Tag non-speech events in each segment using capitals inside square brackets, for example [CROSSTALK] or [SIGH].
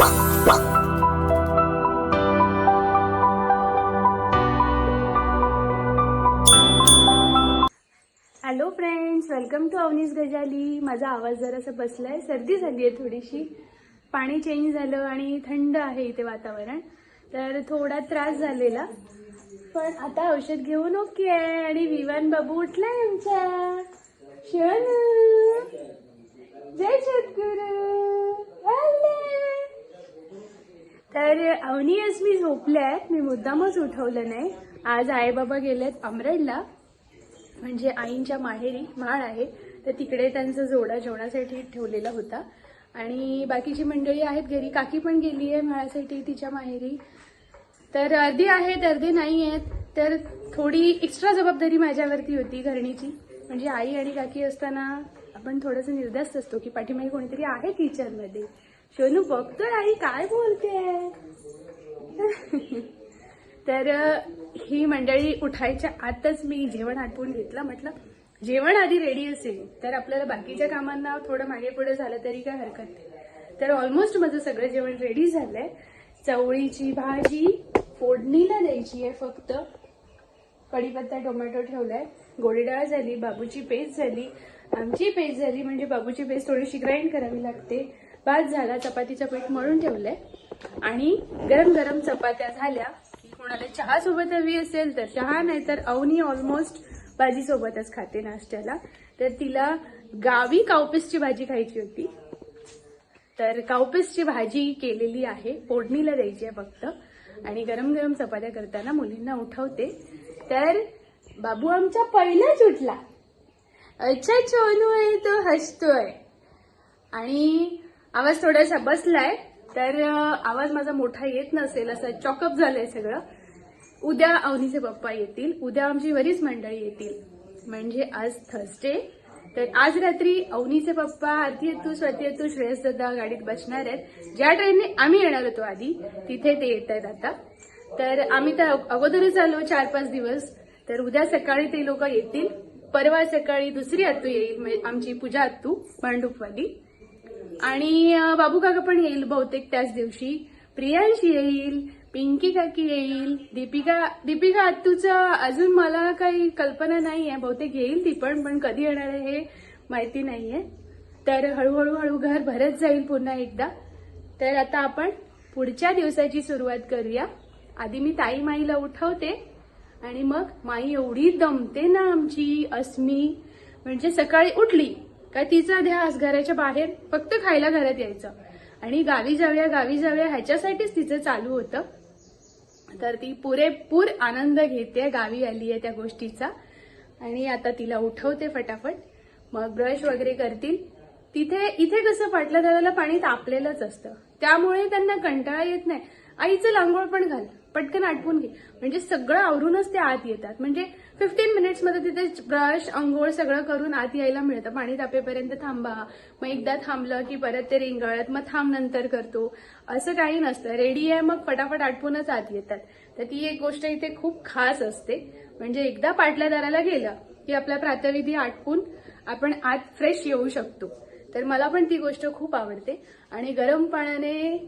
Hello friends welcome to Avani's Gajali. माझा आवाज जरासा बसला आहे सर्दी झाली आहे थोडीशी. पाणी चेंज झालं आणि थंड आहे इथे वातावरण. तर थोडा त्रास झालेला. पण आता औषध घेऊन ओके आहे आणि विवान बाबू उठलाय आमच्या. शोनू जय सद्गुरू. तर अवनी मी झोपल्या मी मुद्दामच उठवलं नाही. आज आई बाबा गेलेत अमरेडला म्हणजे आईंच्या माहेरी माळ आहे. तर तिकडे त्यांचा जोडा जेवणासाठी ठेवलेला होता. आणि बाकीची मंडळी आहेत घरी. काकी पण गेली आहे माळासाठी तिच्या माहेरी. तर अर्धी आहेत अर्धे नाही आहेत. तर थोडी एक्स्ट्रा जबाबदारी माझ्यावरती होती घरणीची. म्हणजे आई आणि काकी असताना आपण थोडंसं निर्धास्त असतो की पाठीमागे कोणीतरी आहे किचनमध्ये शोनू बघतोय आई काय बोलते तर ही मंडळी उठायच्या आतच मी जेवण आटवून घेतलं. म्हटलं जेवण आधी रेडी असेल तर आपल्याला बाकीच्या कामांना थोडं मागे पुढे झालं तरी काय हरकत नाही. तर ऑलमोस्ट माझं सगळं जेवण रेडी झालंय. चवळीची भाजी फोडणीला द्यायची आहे फक्त. कढीपत्ता टोमॅटो ठेवलाय. गोडी डाळ झाली बाबूची पेस्ट झाली. आमची पेस्ट झाली म्हणजे बाबूची पेस्ट थोडीशी ग्राइंड करावी लागते. भात झाला चपातीचं पीठ मळून ठेवलंय. आणि गरम गरम चपात्या झाल्या. की कोणाला चहा सोबत हवी असेल तर चहा नाही तर अवनी ऑलमोस्ट भाजी सोबतच खाते नाश्त्याला. तर तिला गावी कावपीसची भाजी खायची होती. तर कावपीसची भाजी केलेली आहे. फोडणीला द्यायची आहे फक्त. आणि गरम गरम चपात्या करताना मुलींना उठवते. तर बाबू आमचा पहिलाच उठला अच्छा चोनू आहे तो हसतोय. आणि आवाज थोडासा बसलाय तर आवाज माझा मोठा येत नसेल असं चॉकअप झालंय सगळं. उद्या अवनीचे पप्पा येतील उद्या आमची बरीच मंडळी येतील. म्हणजे आज थर्सडे तर आज रात्री अवनीचे पप्पा आरती तू स्वाती तू श्रेयस दादा गाडीत बसणार आहेत. ज्या ट्रेनने आम्ही येणार होतो आधी तिथे ते येत आहेत आता. तर आम्ही तर अगोदरच आलो चार पाच दिवस. तर उद्या सकाळी ते लोक येतील. परवा सकाळी दुसरी आत्तू येईल म्हणजे आमची पूजा आत्तू भांडूपवाली आणि बाबू काका पण येईल बहुतेक त्याच दिवशी. प्रियांशी येईल पिंकी काकी येईल दीपिका दीपिका आत्तूचा अजून मला काही कल्पना नाही आहे बहुतेक येईल ती पण पण कधी येणार आहे हे माहिती नाहीये. तर हळूहळू हळू घर भरत जाईल पुन्हा एकदा. तर आता आपण पुढच्या दिवसाची सुरुवात करूया. आधी मी ताई माईला उठवते आणि मग माई एवढी दमते ना आमची अस्मी. म्हणजे सकाळी उठली का तिचा ध्यास घराच्या बाहेर फक्त खायला घरात यायचं. आणि गावी जाऊया गावी जाऊया ह्याच्यासाठीच तिचं चालू होतं. तर ती पुरेपूर आनंद घेते गावी आली आहे त्या गोष्टीचा. आणि आता तिला उठवते फटाफट. मग ब्रश वगैरे करतील. तिथे इथे कसं पाटल्या दादाला पाणी तापलेलंच असतं. त्यामुळे त्यांना कंटाळा येत नाही. आईचं लांगोळ पण घाल. पटकन आटवून घे. म्हणजे सगळं आवरूनच ते आत येतात. म्हणजे फिफ्टीन मिनिट्समध्ये तिथे ब्रश अंघोळ सगळं करून आत यायला मिळतं. पाणी तापेपर्यंत थांबा. मग एकदा थांबलं की परत ते रिंगळत मग थांब नंतर करतो. असं काही नसतं. रेडी आहे मग फटाफट आटपूनच आत येतात. तर ती एक गोष्ट इथे खूप खास असते. म्हणजे एकदा पाटल्या दाराला गेलं की आपला प्रातविधी आटपून आपण आत फ्रेश येऊ शकतो. तर मला पण ती गोष्ट खूप आवडते. आणि गरम पाण्याने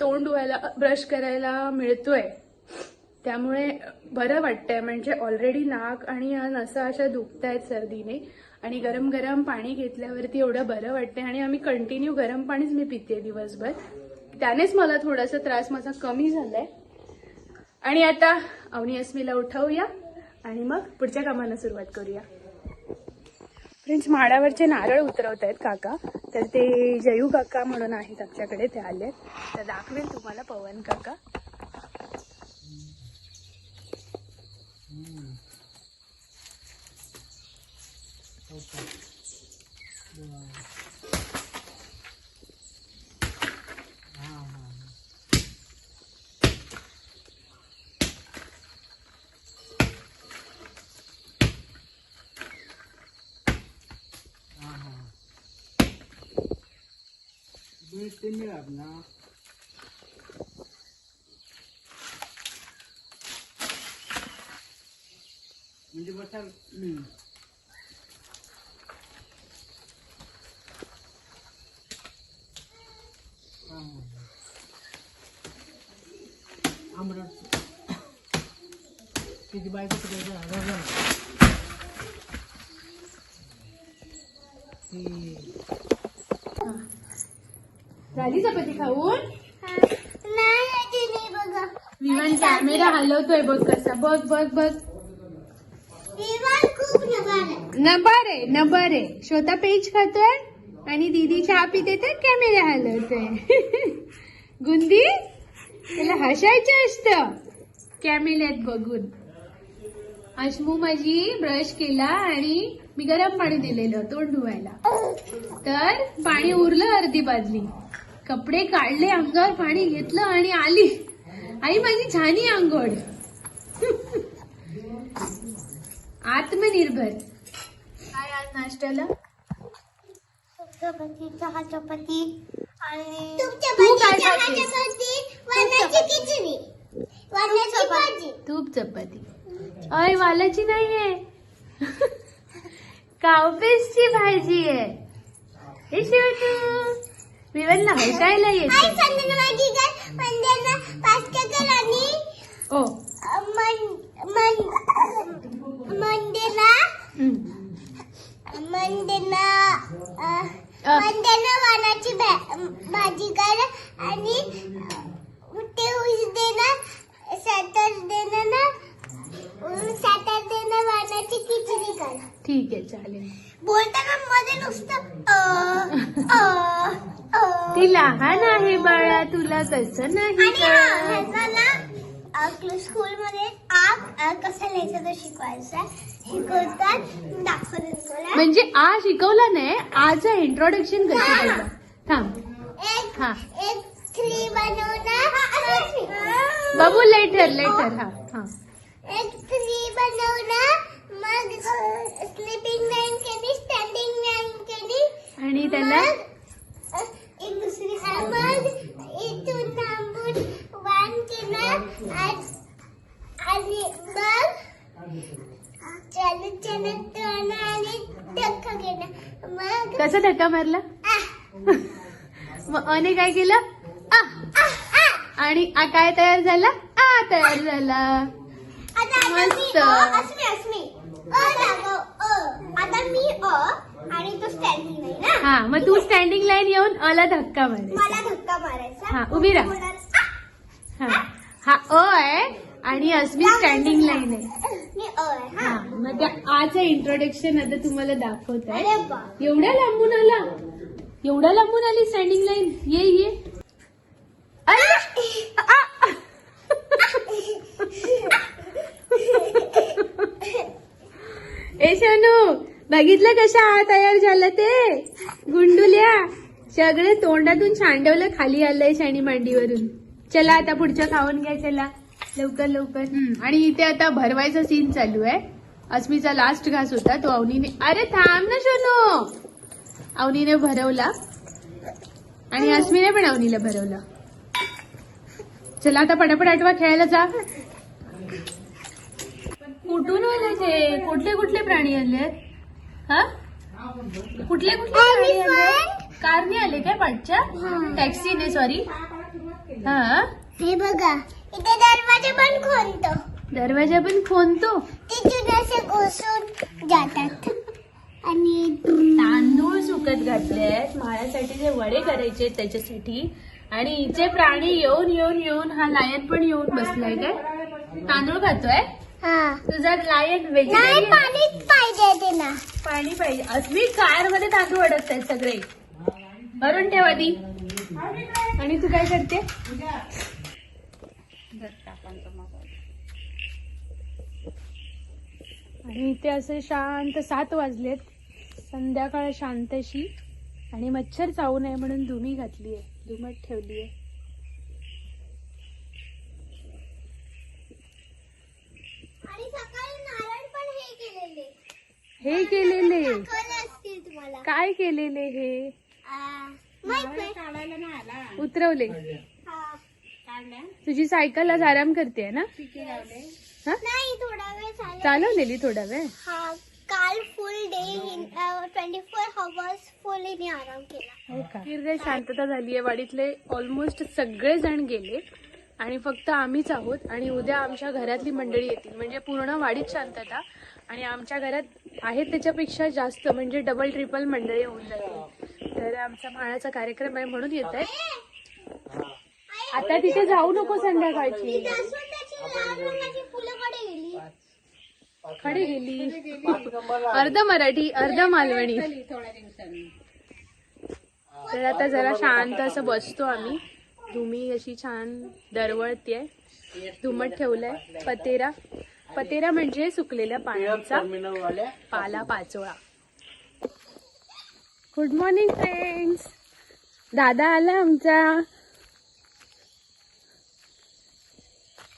तोंड धुवायला ब्रश करायला मिळतोय. त्यामुळे बरं वाटतंय. म्हणजे ऑलरेडी नाक आणि नसा अशा दुखत आहेत सर्दीने. आणि गरम गरम पाणी घेतल्यावरती एवढं बरं वाटतंय. आणि आम्ही कंटिन्यू गरम पाणीच मी पिते दिवसभर. त्यानेच मला थोडासा त्रास माझा कमी झालाय. आणि आता अवनी अस्मीला उठवूया. आणि मग पुढच्या कामाला सुरुवात करूया. फ्रेंड्स माडावरचे नारळ उतरवत आहेत काका. तर ते जयू काका म्हणून आहेत आमच्याकडे. ते आले तर दाखवेल तुम्हाला पवन काका. म्हणजे बसा हम्म. हा, हा. आमरस तिची बायको तिकडे झाली चपाती खाऊन? विमान कॅमेरा हलवतोय बघ कसा. बघ बघ बघ. नंबर आहे. नंबर आहे श्रोता पेज खातोय? आणि दीदी चहा पिते तर कॅमेरा हलवते. गुंदी त्याला हसायचं असतं. कॅमेऱ्यात बघून. अश्मू माझी ब्रश केला आणि मी गरम पाणी दिलेलं तोंड धुवायला. तर पाणी उरलं अर्धी बाजली कपडे काढले अंगावर पाणी घेतलं आणि आली. आई माझी छानी अंघोळ आत्मनिर्भर. काय आज नाश्त्याला? चपाती चहा चपाती आणि तू काय तूप चपाती. अय वालाची नाहीये. कावपेसची भाजी आहे. हे शिवटू. विवनला आई येते ओ. मंदिरला हम्म. मंदिरला वालाची भा- भाजी कर आणि ते उद्या ना सॅटरडे ना सॅटरडे ना वालाची खिचडी कर ठीक आहे चालेल बोलताना मध्ये नुसतं. ती लहान आहे बाळा तुला कसं नाही आणि कळत. ह्याचा ना स्कूल मध्ये आप अ, कसं लिहायचं ते शिकवायचं शिकवतात. दाखवतात मला. म्हणजे आ शिकवला नाही आजचं इंट्रोडक्शन कसं हा. केलं थांब. एक हा. एक थ्री बनवणार. बाबू लेटर लेटर हा हा. एक थ्री बनवणार. मग स्लीपिंग लाईन केली स्टँडिंग लाईन केली. आणि त्याला मग, अ, एक दुसरी मग इथून थांबून वन केलं आणि आणि मग चालत चालत दोन आणि धक्का केला मग कसा धक्का मारला? मग अने काय केलं. आणि आ काय तयार झाला? आ तयार झाला. मस्त. हा. मग तू स्टँडिंग लाईन येऊन अला धक्का मारे मला धक्का मारायचा. हा, उभी राहा. हा हा अ आहे आणि अस्मी स्टँडिंग लाईन आहे. हा. मग त्या आचं इंट्रोडक्शन आता तुम्हाला दाखवत. आहे एवढ्या लांबून आला. एवढ्या लांबून आली स्टँडिंग लाईन ये ये! ए सोनू बघितलं कशा आ तयार झालं ते? गुंडुल्या सगळे तोंडातून सांडवलं खाली आलंय शाणी मांडीवरून. चला आता पुढचं खाऊन घ्या चला. लवकर लवकर. आणि इथे आता भरवायचा सीन चालू आहे. अस्मीचा लास्ट घास होता तो अवनीने अरे थांब ना सोनू अवनीने भरवला. आणि अस्मीने पण अवनीला भरवलं. चला आता पटापट आठवा खेळायला जा. कुठून आले ते? कुठले कुठले प्राणी आले? हा? कुठले कुठले प्राणी आले? कारने आले काय पाठच्या? टॅक्सीने सॉरी हा. हे. बघा. इथे दरवाजा पण खोलतो. दरवाजा पण खोनतो तिथून असे घुसून जातात. आणि तांदूळ सुकत घातले आहेत माझ्यासाठी जे वडे करायचे त्याच्यासाठी. आणि इथे प्राणी येऊन येऊन येऊन हा लायन पण येऊन बसलाय काय? तांदूळ खातोय? हा. तुझा लायन नाही व्हेजिटेरियन पाणीच पाहिजे त्याला पाणी पाहिजे. असली कारमध्ये तांदूळ अडकत आहेत सगळे. भरून ठेव आधी आणि तू काय करते? आणि इथे असे शांत सात वाजलेत. संध्याकाळ शांतशी. आणि मच्छर चावू नये म्हणून धुमी घातली आहे. धुमट ठेवली आहे. आणि सकाळी नारळ पण हे केलेले. हे काय केलेले हे? उतरवले. हा. तुझी सायकल आज आराम करते ना हा? नाही थोडा वेळ झाला. चालवलेली थोडा वेळ. हा काल full day twenty four hours full आराम केला. हो का? शांतता झाली आहे. वाडीतले ऑलमोस्ट सगळे जण गेले आणि फक्त आम्हीच आहोत आणि उद्या आमच्या घरातली मंडळी येतील. म्हणजे पूर्ण वाडीत शांतता आणि आमच्या घरात आहेत त्याच्यापेक्षा जास्त म्हणजे डबल ट्रिपल मंडळी होऊन जातील. तर आमचा माळाचा कार्यक्रम आहे म्हणून येत आहे आता तिथे जाऊ नको संध्याकाळची. खडे गेली. अर्ध मराठी अर्ध मालवणी. तर आता जरा शांत असं बसतो आम्ही. धुमी अशी छान दरवळतीये. धुमट ठेवलंय. पतेरा. पतेरा म्हणजे सुकलेल्या पाण्याचा पाला पाचोळा. गुड मॉर्निंग फ्रेंड्स दादा आला आमचा.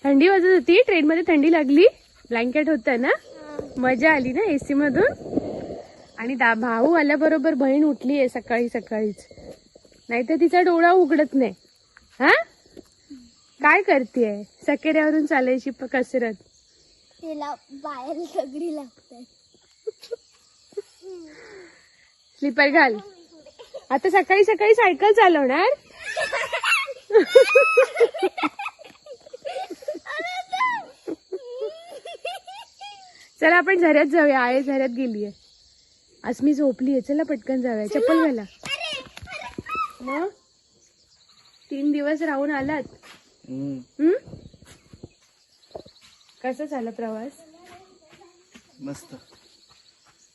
थंडी वाजत होती. ट्रेन मध्ये थंडी लागली. ब्लँकेट होत ना? मजा आली ना एसी मधून? आणि दा भाऊ आल्याबरोबर बहीण उठली आहे सकाळी सकाळीच. नाहीतर तिचा डोळा उघडत नाही. हा? काय करतेय? सकेऱ्यावरून चालायची कसरत? तिला बाहेर सगळी लागतात स्लीपर घाल. आता सकाळी सकाळी सायकल चालवणार? [LAUGHS] चला आपण झऱ्यात जाऊया. आहे झऱ्यात गेलीये. आज मी झोपलीये. चला पटकन जाऊया. चप्पल घाला. मग? तीन दिवस राहून आलात. हम्म. कसं झालं प्रवास? मस्त.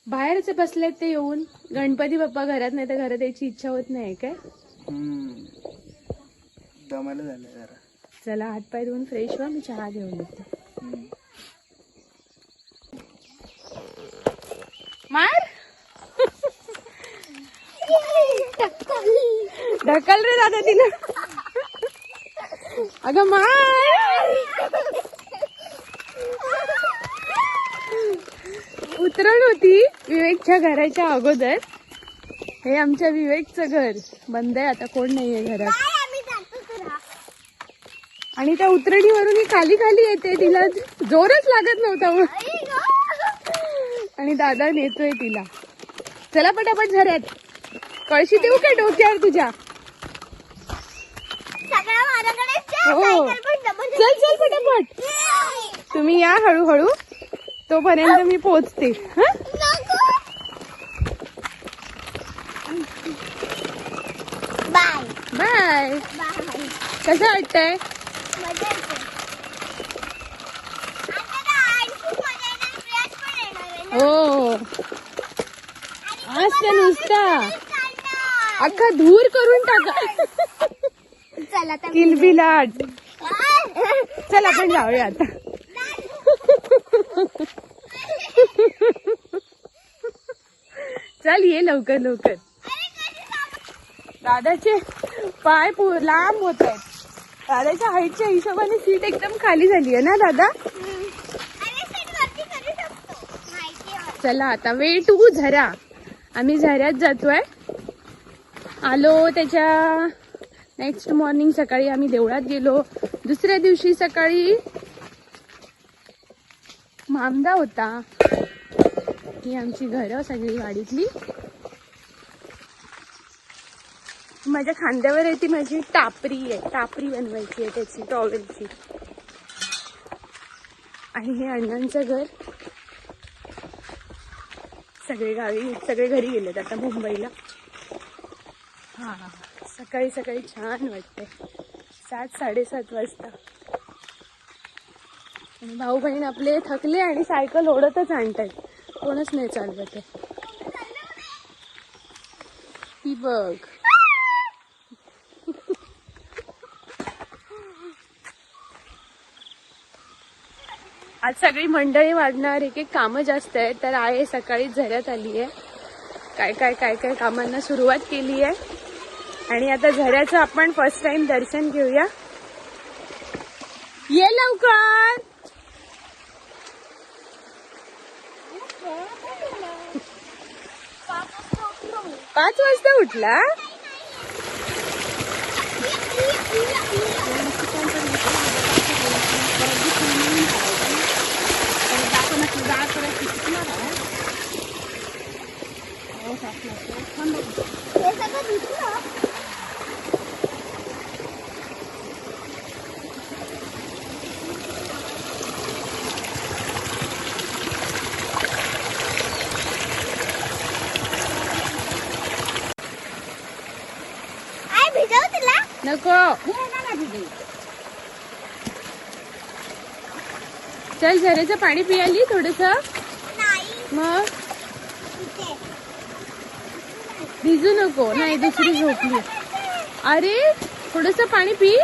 बाहेरच बसलेत ते येऊन. गणपती बाप्पा घरात नाही तर घरात यायची इच्छा होत नाही काय? दमायला झालं जरा. चला हातपाय धुवून फ्रेश व्हा. मी चहा घेऊन येते. मार. ढकल रे दादा तिला. अगं मार. उतरण होती विवेकच्या घराच्या अगोदर. हे आमच्या विवेकचं घर. बंद आहे आता कोण नाहीये घरात. आणि त्या उतरणीवरून ही खाली खाली येते तिला जोरच लागत नव्हता. आणि दादा नेतोय तिला. चला पटापट झऱ्यात. कळशी देऊ का डोक्यावर तुझ्या. हो. चल चल पटापट. तुम्ही या हळूहळू. तोपर्यंत मी पोहोचते हा? बाय. बाय. बाय. कसं वाटतंय मजा येते आता ना आणखी मजा येणार फ्लॅश पण येणार आहे ना. हो आज चालणार. अख्खा धूर करून टाका. चल किलबिलाट चल आपण जाऊया आता. चल ये लवकर लवकर. दादाचे पाय लांब होत आहेत. दादाच्या हाईटच्या हिशोबाने सीट एकदम खाली झाली आहे ना दादा? चला आता वे टू झरा आम्ही झऱ्यात जातोय. आलो त्याच्या नेक्स्ट मॉर्निंग सकाळी आम्ही देवळात गेलो. दुसऱ्या दिवशी सकाळी मामदा होता. ही आमची घरं सगळी वाडीतली. माझ्या खांद्यावर येते ती माझी टापरी आहे. टापरी बनवायची आहे त्याची टॉवेलची आणि हे अण्णांचं घर. सगळे गावी सगळे घरी गेलेत आता मुंबईला. हा सकाळी सकाळी छान वाटते सात साडेसात वाजता. आणि भाऊ बहीण आपले थकले आणि सायकल ओढतच आणतायत. कोणच नाही चालवत आहे. ती बघ. आज सगळी मंडळी वाढणार एक एक कामं जास्त आहेत तर आहे सकाळी झऱ्यात आली आहे काय काय काय काय कामांना सुरुवात केली आहे आणि आता झऱ्याचं आपण फर्स्ट टाइम दर्शन घेऊया. ये लवकर! पाच वाजता उठला? नको. चल झऱ्याचं पाणी पियाली थोडस. मग? भिजू नको नाही दुसरी झोपली. अरे थोडस पाणी पी.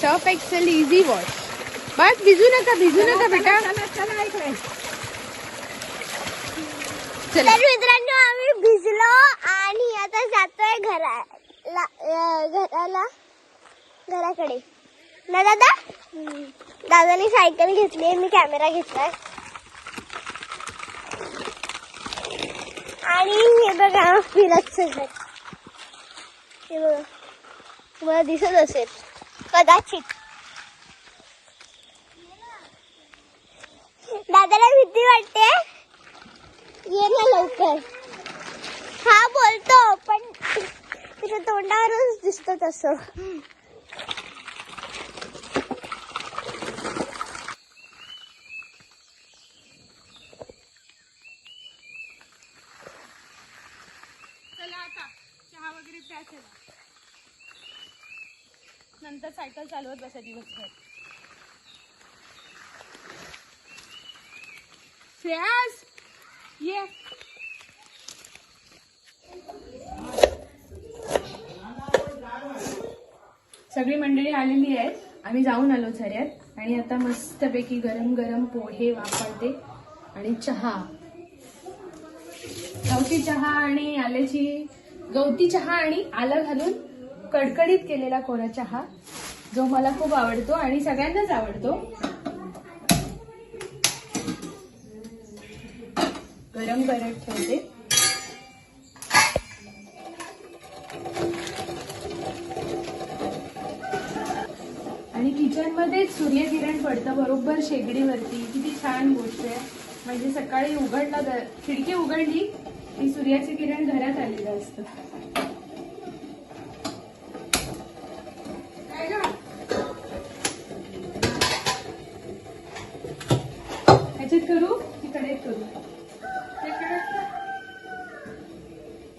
सर्फ एक्सेल इझी वॉश बस भिजू नका भिजू नका बेटा. चला तर मित्रांनो आम्ही भिजलो आणि आता जातोय घराला अं, घराला घराकडे. ना दादा? दादाने सायकल घेतली मी कॅमेरा घेतलाय. आणि हे बघा फिरत हे बघा तुम्हाला दिसत असेल. कदाचित. दादाला भीती वाटते. ये ना लवकर. हा बोलतो पण तिच्या तोंडावरच दिसत तसं चला आता चहा वगैरे प्या चला नंतर सायकल चालवत बसा दिवसभर. श्रेयास ये. सगळी मंडळी आलेली आहेत. आम्ही जाऊन आलो झऱ्यात. आणि आता मस्तपैकी गरम गरम पोहे वापरते. आणि चहा. गवती चहा आणि आल्याची गवती चहा आणि आलं घालून कडकडीत केलेला कोरा चहा. जो मला खूप आवडतो आणि सगळ्यांनाच आवडतो. गरम करत ठेवते. आणि किचनमध्ये सूर्यकिरण पडतं बरोबर शेगडीवरती. किती छान गोष्ट आहे. म्हणजे सकाळी उघडला ग- खिडकी उघडली की सूर्याचे किरण घरात आलेलं असतं काय गं? ह्याच्यात करू की कढईत करू ते कढईत-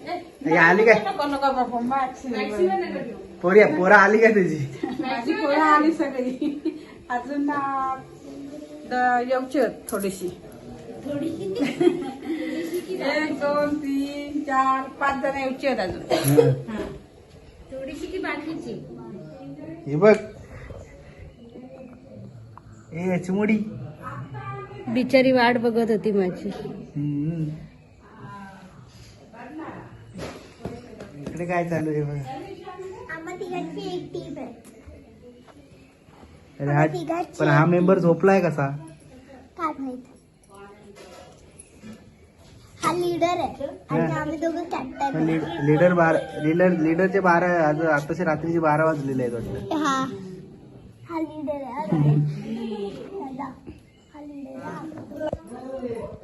ए, हे आली काय? मॅक्सिमम नका घेऊ. पोरी पोरा आली काय तुझी? माझी पोरं आली सगळी अजून आ, द- यायची आहेत थोडीशी एक दोन तीन चार पाच जण यायची आहेत अजून थोडीशी की बाकीची हे बघ. ए चिमुडी. बिचारी वाट बघत होती माझी हम्म. इकडे काय चालू आहे बघ. पण हा मेंबर झोपलाय कसा? हा लीडर आहे. लीडर बारा लीडर लीडरचे बारा आताचे रात्रीचे बारा वाजलेले आहेत वाटतं. हा. हा लीडर आहे. [LAUGHS]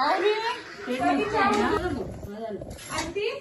सगळं आरती